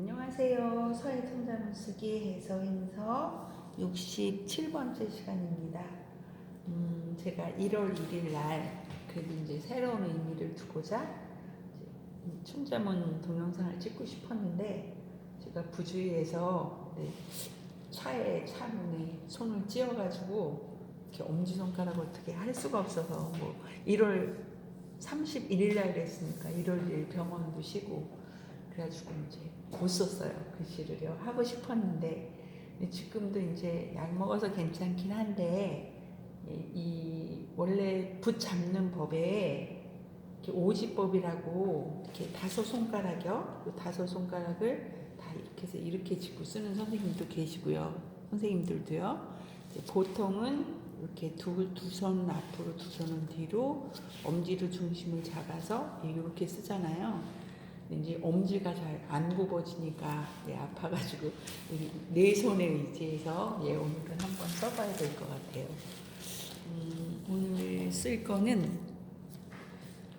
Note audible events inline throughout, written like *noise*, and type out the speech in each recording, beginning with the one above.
안녕하세요. 서해 쓰기 해서인서 67번째 시간입니다. 음, 제가 1월 1일 날 그래도 이제 새로운 의미를 두고자 충자문 동영상을 찍고 싶었는데 제가 부주의해서 네, 차에 차문에 손을 찧어가지고 이렇게 엄지 손가락 어떻게 할 수가 없어서 뭐 1월 31일 날 그랬으니까 1월 1일 병원도 쉬고 그래가지고 이제 못 썼어요 글씨를요. 하고 싶었는데 지금도 이제 약 먹어서 괜찮긴 한데 이, 이 원래 붓 잡는 법에 오지법이라고 이렇게 다섯 손가락이요? 그 다섯 손가락을 다 이렇게 해서 이렇게 짚고 쓰는 선생님도 계시고요. 선생님들도요. 보통은 이렇게 두손 앞으로 두 손은 뒤로 엄지로 중심을 잡아서 이렇게 쓰잖아요. 이제 엄지가 잘 안 굽어지니까 예, 아파가지고 이네 손에 의지해서 예, 오늘은 한번 써봐야 될 것 같아요. 음, 오늘 쓸 거는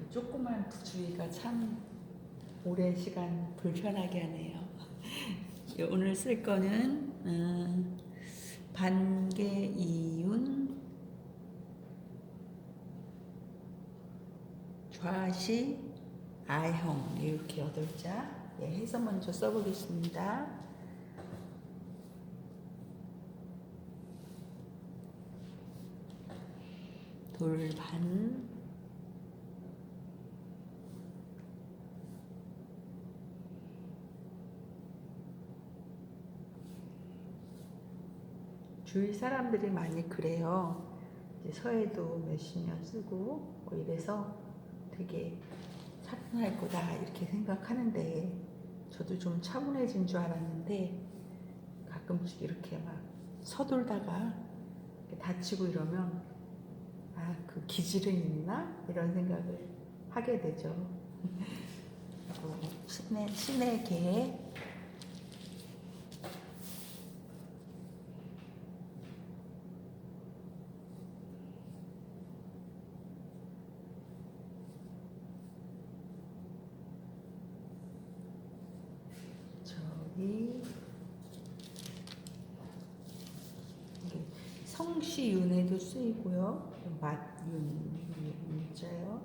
조그만 부주의가 참 오랜 시간 불편하게 하네요. *laughs* 예, 오늘 쓸 거는 음, 반개 이윤 좌시 아형 이렇게 여덟 자 예, 해서 먼저 써보겠습니다. 돌반 주위 사람들이 많이 그래요. 서해도 몇십 년 쓰고 뭐 이래서 되게 차분할 거다 이렇게 생각하는데 저도 좀 차분해진 줄 알았는데 가끔씩 이렇게 막 이렇게 다치고 이러면 아 그 기질은 있나 이런 생각을 하게 되죠. 또 신의 신의 개 저기 이게 성시윤에도 쓰이고요. 맛윤 문자요.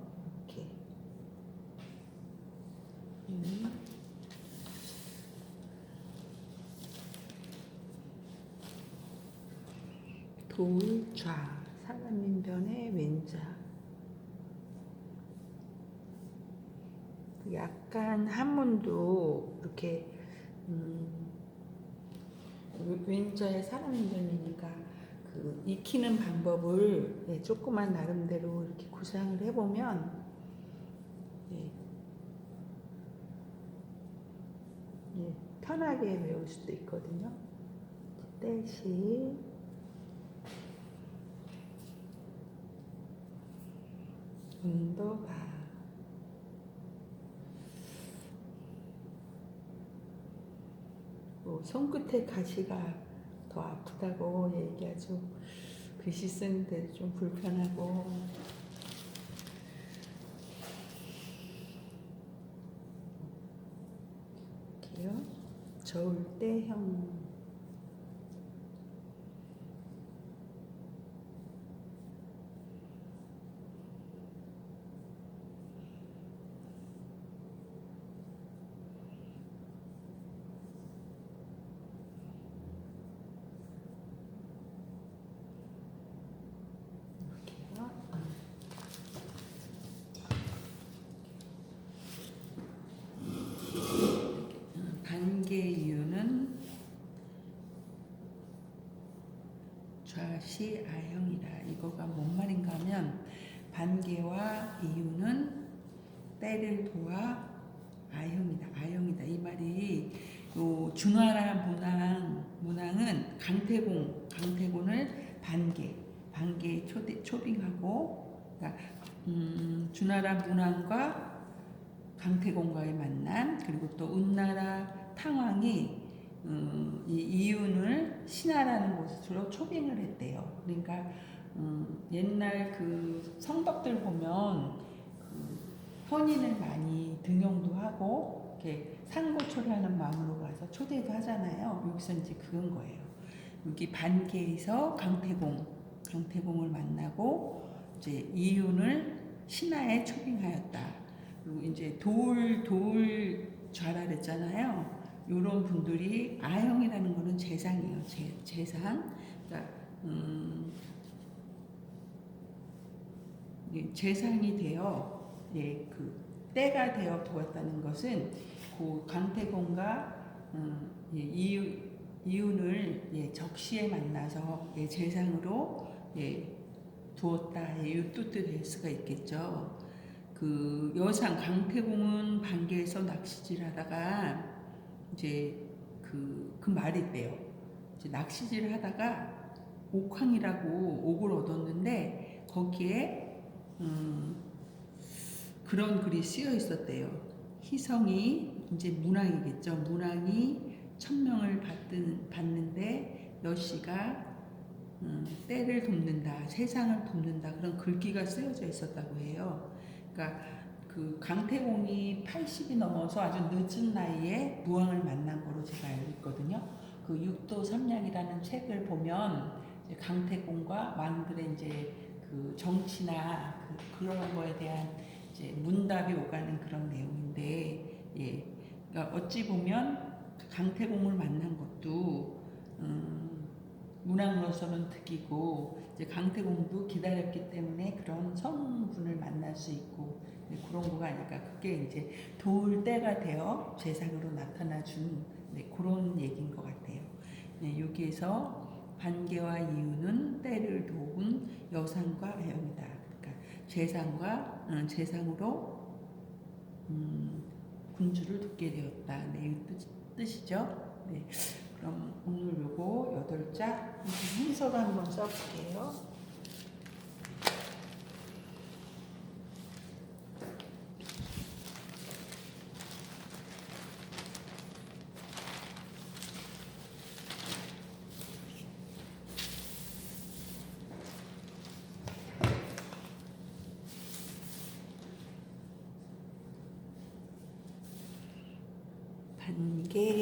이렇게 윤. 돌좌 사람인변의 왼자 약간 한문도 이렇게 음, 왼자에 사람인변이니까 그 익히는 방법을 예, 조그만 나름대로 이렇게 구상을 해보면 예, 예, 편하게 외울 수도 있거든요. 떼시 운도가 뭐 손끝에 가시가 더 아프다고 얘기하죠. 글씨 쓰는데 좀 불편하고 이렇게요. 저울대형 이렇게요. 반개 이유는 좌시 아형이다. 이거가 뭔 말인가 하면 반개와 이유는 때를 도와 아형이다. 아형이다. 이 말이 요 중화라 문항 문항은 강태공 강태공을 반개 반개 초대, 초빙하고 그러니까 음, 주나라 문항과 강태공과의 만남 그리고 또 운나라 탕왕이 음, 이 이윤을 신하라는 곳으로 초빙을 했대요. 그러니까 음, 옛날 그 성덕들 보면 그 헌인을 많이 등용도 하고 이렇게 상고초라는 마음으로 가서 초대도 하잖아요. 여기서 이제 그건 거예요. 여기 반계에서 강태공, 강태공을 만나고 이제 이윤을 신하에 초빙하였다. 그리고 이제 돌, 돌 좌라랬잖아요. 이런 분들이 아형이라는 거는 재상이에요. 재, 재상. 그러니까 음, 예, 재상이 되어 예, 그 때가 되어 보았다는 것은 그 강태공과 음, 예, 이유, 이윤을 예, 적시에 만나서 예, 재상으로 예, 두었다. 예, 이 뜻도 될 수가 있겠죠. 그 여상 강태공은 반계에서 낚시질하다가 이제 그, 그 말이 있대요. 이제 낚시질을 하다가 옥황이라고 옥을 얻었는데 거기에 음, 그런 글이 쓰여 있었대요. 희성이 이제 문왕이겠죠. 문왕이 천명을 받든, 받는데 여씨가 음, 때를 돕는다, 세상을 돕는다 그런 글귀가 쓰여져 있었다고 해요. 그러니까 그 강태공이 80이 넘어서 아주 늦은 나이에 무왕을 만난 거로 제가 알고 있거든요. 그 육도 삼량이라는 책을 보면 강태공과 왕들의 이제 그 정치나 그 그런 거에 대한 이제 문답이 오가는 그런 내용인데, 예, 그러니까 어찌 보면 강태공을 만난 것도 음, 문왕으로서는 득이고 이제 강태공도 기다렸기 때문에 그런 성분을 만날 수 있고 네, 그런 거가 아닐까. 그게 이제 도울 때가 되어 재상으로 나타나 준 네, 그런 얘기인 것 같아요. 네, 여기에서 반계와 이유는 때를 도운 여상과 아영이다. 그러니까 재상과 음, 재상으로 음, 군주를 돕게 되었다. 네, 이 뜻, 뜻이죠. 네, 그럼 오늘 요거 여덟 자 순서로 한번 써볼게요. 반계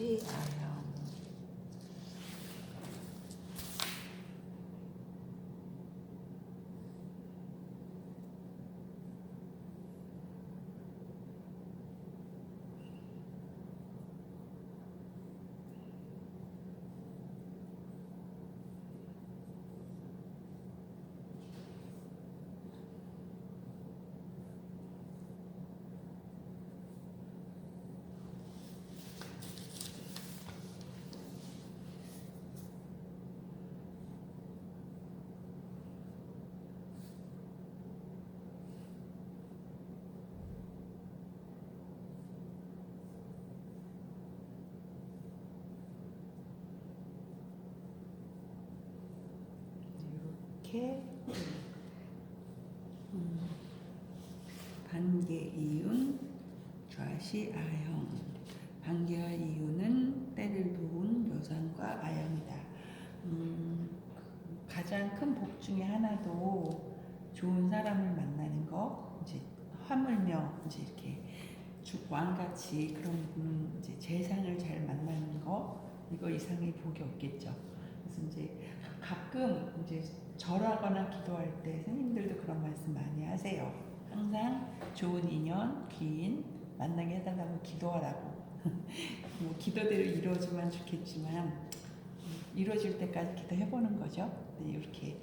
이윤 다시 아영 이렇게 음, 반계 이윤 좌시 아형 반계와 이윤은 때를 도운 여상과 아형이다. 음, 가장 큰 복 중에 하나도 좋은 사람을 만나는 거 이제 화물며 이제 이렇게 주- 왕같이 그런 분 이제 재상을 잘 만나는 거 이거 이상의 복이 없겠죠. 그래서 이제 가끔 이제 절하거나 기도할 때 스님들도 그런 말씀 많이 하세요. 항상 좋은 인연, 귀인 만나게 해달라고 기도하라고. *laughs* 뭐 기도대로 이루어지면 좋겠지만 이루어질 때까지 기도해보는 거죠. 네, 이렇게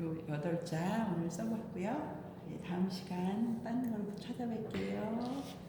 요 여덟 자 오늘 써봤고요. 네, 다음 시간 딴 걸로 찾아뵐게요.